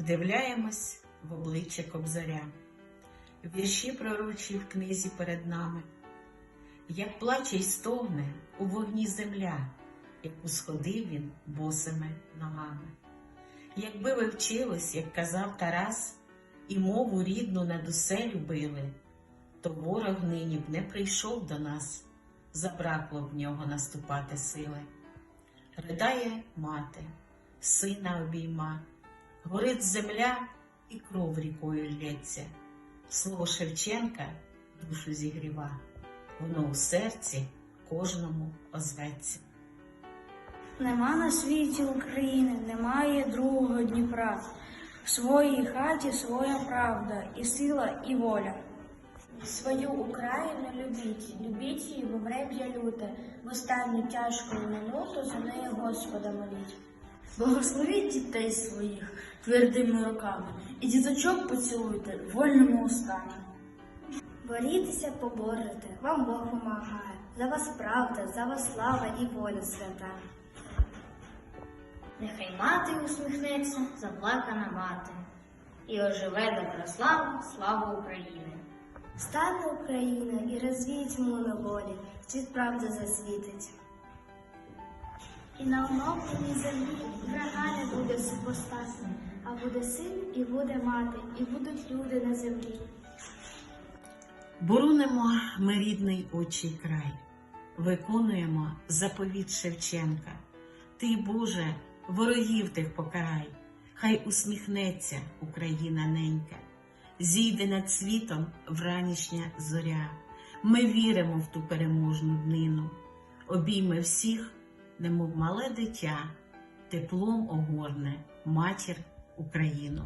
вдивляємось в обличчя Кобзаря, вірші пророчі в книзі перед нами, як плаче й стогне у вогні земля, яку сходив він босими ногами. Якби ви вчились, як казав Тарас, і мову рідну над усе любили, то ворог нині б не прийшов до нас, забракло б в нього наступати сили. Ридає мати, сина обійма, горить земля і кров рікою лється. Слово Шевченка душу зігріва, воно у серці кожному озветься. Нема на світі України, немає другого Дніпра. В своїй хаті своя правда, і сила, і воля. Свою Україну любіть, любіть її во врем'я люте, в останню тяжку минуту за неї Господа моліть. Благословіть дітей своїх твердими руками, і діточок поцілуйте вольними устами. Борітеся, поборете, вам Бог помагає. За вас правда, за вас слава і воля свята. Нехай мати усміхнеться, заплакана мати, і оживе добра слава, слава України. Стане Україна і на волі, світ правди засвітить. І на оновленій землі врага не буде супостатним, а буде син і буде мати, і будуть люди на землі. Боронимо ми рідний очий край, виконуємо заповіт Шевченка. Ти, Боже, ворогів тих покарай, хай усміхнеться Україна ненька, зійде над світом вранішня зоря. Ми віримо в ту переможну днину, обійме всіх, немов мале дитя, теплом огорне матір Україну.